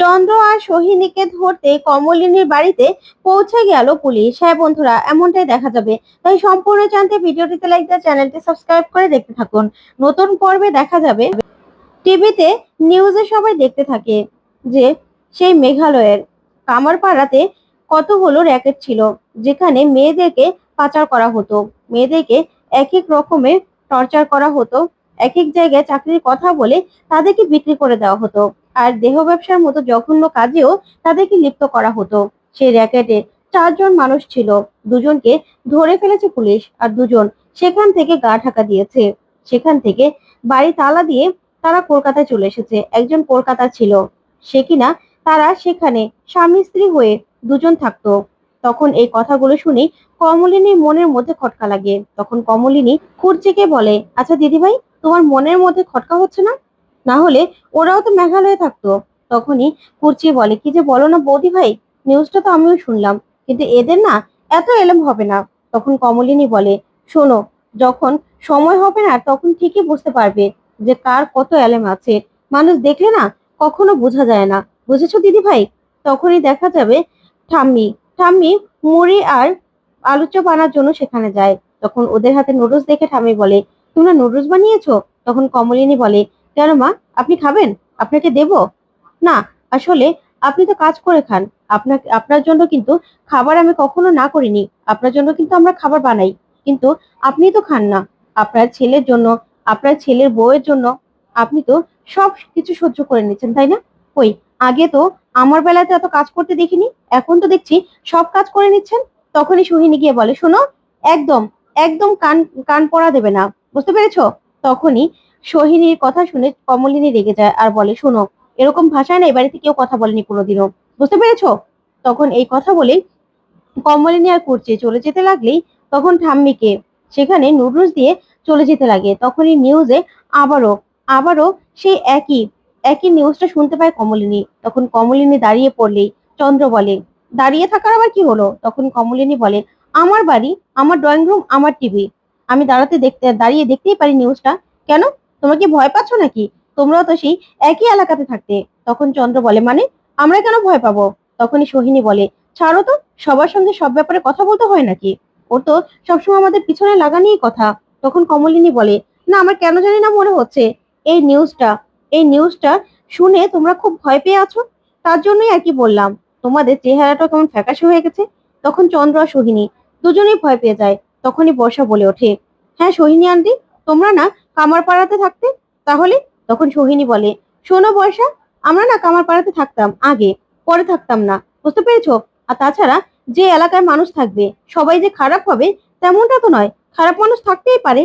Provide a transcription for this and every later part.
চন্দ্র আর সোহিনীকে ধরতে কমলিনীর বাড়িতে পৌঁছে গেল পুলিশ। হ্যাঁ বন্ধুরা, এমনটাই দেখা যাবে। তাই সম্পূর্ণ জানতে ভিডিওটিতে লাইক দিয়ে চ্যানেলটি সাবস্ক্রাইব করে দেখতে থাকুন। নতুন পর্বে দেখা যাবে টিভিতে নিউজে সবাই দেখতে থাকে যে সেই মেঘালয়ের কামারপাড়াতে কতগুলো র্যাকেট ছিল, যেখানে মেয়েদেরকে পাচার করা হতো। মেয়েদেরকে এক এক রকমের টর্চার করা হতো এক এক জায়গায় চাকরির কথা বলে তাদেরকে বিক্রি করে দেওয়া হতো। আর দেহ ব্যবসার মতো জঘন্য কাজেও তাদেরকে লিপ্ত করা হতো। সেই র্যাকেটে চারজন মানুষ ছিল। দুজনকে ধরে ফেলেছে পুলিশ আর দুজন সেখান থেকে গা ঢাকা দিয়েছে। সেখান থেকে বাড়ি তালা দিয়ে তারা কলকাতায় চলে এসেছে। একজন কলকাতা ছিল। সে কিনা তারা সেখানে স্বামী স্ত্রী হয়ে দুজন থাকতো। তখন এই কথাগুলো শুনে কমলিনীর মনের মধ্যে খটকা লাগে। তখন কমলিনী খুরচিকে বলে আচ্ছা দিদিভাই, তোমার মনের মধ্যে খটকা হচ্ছে না? না হলে ওরাও তো মেঘালয়ে থাকতো। তখনই কুর্চি বলে, কি যে বলো না বৌদি ভাই? নিউজটা তো আমিও শুনলাম। কিন্তু এদের না এত এলেম হবে না। তখন কমলিনী বলে, শোনো, যখন সময় হবে না তখন ঠিকই বুঝতে পারবে যে কার কত এলেম আছে। মানুষ দেখলে না কখনো বোঝা যায় না। বুঝেছ দিদি ভাই? তখনই দেখা যাবে ঠাম্মি। ঠাম্মি মুড়ি আর আলু চপ আনার জন্য সেখানে যায়। তখন ওদের হাতে নুডলস দেখে ঠাম্মি বলে, তোমরা নুডলস বানিয়েছো? তখন কমলিনী বলে কেন মা? আপনি খাবেন? আপনাকে দেব? না, আসলে আপনি তো কাজ করে খান। আপনাকে, আপনার জন্য কিন্তু খাবার আমি কখনো না করিনি। আপনার জন্য কিন্তু আমরা খাবার বানাই। কিন্তু আপনি তো খান না। আপনার ছেলের জন্য, আপনার ছেলের বউয়ের জন্য আপনি তো সব কিছু সহ্য করে নিচ্ছেন, তাই না? ওই আগে তো আমার বেলাতে এত কাজ করতে দেখিনি, এখন তো দেখছি সব কাজ করে নিচ্ছেন। তখনই সোহিনী গিয়ে বলে, শোনো, একদম একদম কান কান পড়া দেবে না। বুঝতে পেরেছ? তখনই সোহিনীর কথা শুনে কমলিনী রেগে যায় আর বলে, শোনো, এরকম ভাষায় না বাড়িতে কেউ কথা বলেনি কোনোদিনও। বুঝতে পেরেছ? তখন এই কথা বলে কমলিনী আর করছে চলে যেতে লাগলেই তখন ঠাম্মিকে সেখানে নুডলস দিয়ে চলে যেতে লাগে। তখনই নিউজে আবারও আবারও সেই একই একই নিউজটা শুনতে পায় কমলিনী। তখন কমলিনী দাঁড়িয়ে পড়লেই চন্দ্র বলে, দাঁড়িয়ে থাকার আবার কি হলো? তখন কমলিনী বলে, আমার বাড়ি, আমার ড্রয়িং রুম আমার টিভি আমি দাঁড়াতে দেখতে, দাঁড়িয়ে দেখতেই পারি নিউজটা কেন? তোমরা কি ভয় পাচ্ছ নাকি? তোমরাও তো সেই একই এলাকাতে থাকতে। তখন চন্দ্র বলে মানে আমরা কেন ভয় পাবো? তখনই সোহিনী বলে, ছাড়ো তো, সবার সঙ্গে সব ব্যাপারে কথা বলতে হয় নাকি? ওর তো সবসময় আমাদের পিছনে লাগানিই কথা। তখন কমলিনী বলে, না, আমার কেন জানি না মনে হচ্ছে। এই নিউজটা এই নিউজটা শুনে তোমরা খুব ভয় পেয়ে আছো? তার জন্যই আর কি বললাম। তোমাদের চেহারাটা কেমন ফ্যাকাশে হয়ে গেছে? তখন চন্দ্র আর সোহিনী দুজনেই ভয় পেয়ে যায়। তখনই বর্ষা বলে ওঠে হ্যাঁ সোহিনী আন্টি, তোমরা না কামারপাড়াতে থাকতে? তাহলে? তখন সোহিনী বলে, শোনো বর্ষা, আমরা না কামারপাড়াতে থাকতাম আগে, পরে থাকতাম না, বুঝতে পেরেছ? আর তাছাড়া যে এলাকায় মানুষ থাকবে, সবাই যে খারাপ হবে, তেমনটা তো নয়, খারাপ মানুষ থাকতেই পারে।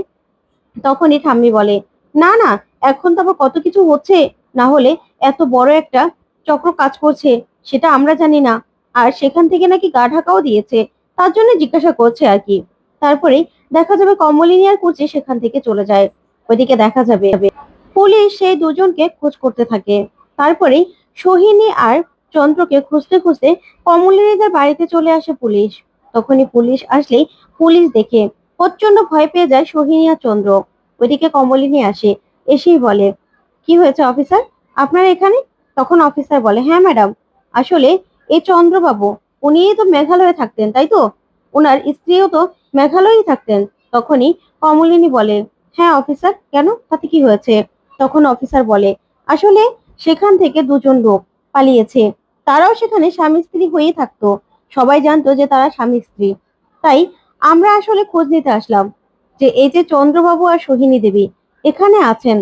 তখনই ঠাম্মি বলে, না না, এখন তো আবার কত কিছু হচ্ছে, না হলে এত বড় একটা চক্র কাজ করছে, সেটা আমরা জানি না। আর সেখান থেকে নাকি গা ঢাকাও দিয়েছে, তার জন্য জিজ্ঞাসা করছে আর কি। তারপরে দেখা যাবে কমলিনী আর কুচি সেখান থেকে চলে যায়। ওইদিকে দেখা যাবে। পুলিশ সেই দুজনকে খোঁজ করতে থাকে। তারপরেই সোহিনী আর চন্দ্রকে খুঁজতে খুঁজতে কমলিনীদের বাড়িতে চলে আসে পুলিশ। তখনই পুলিশ আসলেই পুলিশ দেখে। প্রচণ্ড ভয় পেয়ে যায় সোহিনী আর চন্দ্র। ওইদিকে কমলিনী আসে, এসেই বলে, কি হয়েছে অফিসার? আপনার এখানে? তখন অফিসার বলে হ্যাঁ ম্যাডাম। আসলে এই চন্দ্রবাবু উনি তো মেঘালয়ে থাকতেন, তাই তো? ওনার স্ত্রীও তো মেঘালয়েই থাকতেন। তখনই কমলিনী বলে হ্যাঁ অফিসার কেন? তাতে কি হয়েছে? তখন অফিসার বলে, আসলে সেখান থেকে দুজন লোক পালিয়েছে। তারাও সেখানে স্বামী স্ত্রী হয়েই থাকতো। সবাই জানতো যে তারা স্বামী স্ত্রী। তাই আমরা আসলে খোঁজ নিতে আসলাম যে এই যে চন্দ্রবাবু আর সোহিনী দেবী এখানে আছেন।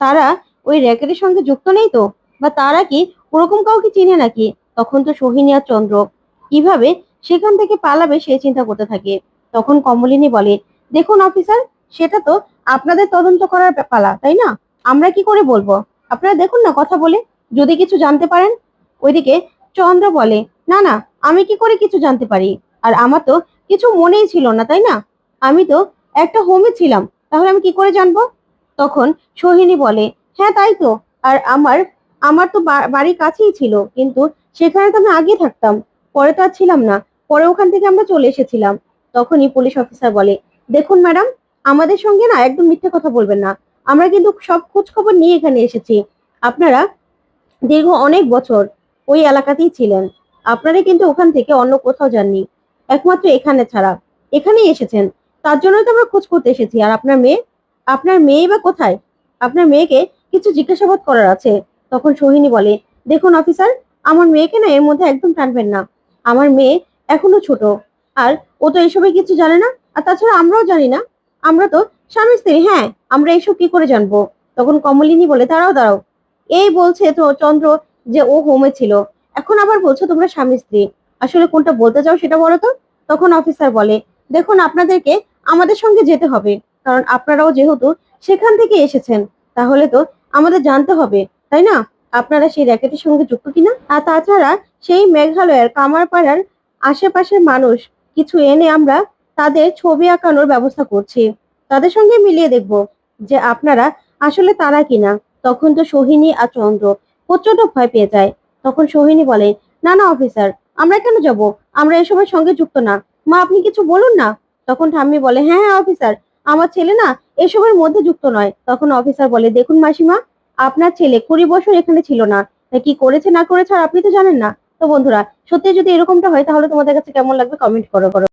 তারা ওই র্যাকেটের সঙ্গে যুক্ত নেই তো? বা তারা কি ওরকম কাউকে চিনে নাকি? তখন তো সোহিনী আর চন্দ্র কীভাবে সেখান থেকে পালাবে সে চিন্তা করতে থাকে। তখন কমলিনী বলে, দেখুন অফিসার সেটা তো আপনাদের তদন্ত করার পালা, তাই না? আমরা কি করে বলব? আপনারা দেখুন না, কথা বলে। যদি কিছু জানতে পারেন, ওইদিকে চন্দ্র বলে, না না, আমি কি করে কিছু জানতে পারি? আর আমার তো কিছু মনেই ছিল না, তাই না? আমি তো একটা হোমে ছিলাম, তাহলে আমি কি করে জানব? তখন সোহিনী বলে হ্যাঁ তাই তো। আর আমার আমার তো বা- বাড়ি কাছেই ছিল, কিন্তু সেখানে তো আমি আগে থাকতাম। পরে তো আর ছিলাম না। পরে ওখান থেকে আমরা চলে এসেছিলাম। তখনই পুলিশ অফিসার বলে, দেখুন ম্যাডাম আমাদের সঙ্গে না একদম মিথ্যে কথা বলবেন না। আমরা কিন্তু সব খোঁজ খবর নিয়ে এখানে এসেছি। আপনারা দীর্ঘ অনেক বছর ওই এলাকাতেই ছিলেন। আপনারা কিন্তু ওখান থেকে অন্য কোথাও যাননি। একমাত্র এখানে ছাড়া। এখানেই এসেছেন। তার জন্যই তো আমরা খোঁজ করতে এসেছি। আর আপনার মেয়ে? আপনার মেয়ে বা কোথায়? আপনার মেয়েকে কিছু জিজ্ঞাসাবাদ করার আছে। তখন সোহিনী বলে, দেখুন অফিসার, আমার মেয়েকে না এর মধ্যে একদম টানবেন না। আমার মেয়ে এখনও ছোট। আর ও তো এসবে কিছু জানে না। আর তাছাড়া আমরাও জানি না। আমরা তো স্বামী স্ত্রী হ্যাঁ আমরা এসব কি করে জানব? তখন কমলিনী বলে, দাঁড়াও দাঁড়াও। এই বলছে তো চন্দ্র যে ও হোমে ছিল। এখন আবার বলছো তোমরা স্বামী স্ত্রী। আসলে কোনটা বলতে চাও সেটা বলো তো? তখন অফিসার বলে, দেখুন আপনাদেরকে আমাদের সঙ্গে যেতে হবে, কারণ আপনারাও যেহেতু সেখান থেকে এসেছেন, তাহলে তো আমাদের জানতে হবে, তাই না? আপনারা সেই র্যাকেটের সঙ্গে যুক্ত কিনা? আর তাছাড়া সেই মেঘালয়ের কামারপাড়ার আশেপাশের মানুষ কিছু এনে আমরা তাদের ছবি আঁকানোর ব্যবস্থা করছি। তাদের সঙ্গে মিলিয়ে দেখব যে আপনারা আসলে তারা কিনা। তখন তো সোহিনী আর চন্দ্র প্রচণ্ড ভয় পেয়ে যায়। তখন সোহিনী বলে, না না, অফিসার, আমরা কেন যাব? আমরা এসবের সঙ্গে যুক্ত না। মা, আপনি কিছু বলুন না? তখন ঠাম্মি বলে হ্যাঁ হ্যাঁ অফিসার, আমার ছেলে না এসবের মধ্যে যুক্ত নয়। তখন অফিসার বলে, দেখুন মাসিমা, আপনার ছেলে কুড়ি বছর এখানে ছিল না। কি করেছে, না করেছে আর আপনি তো জানেন না। তো বন্ধুরা, সত্যি যদি এরকমটা হয় তাহলে তোমাদের কাছে কেমন লাগবে কমেন্ট করো করো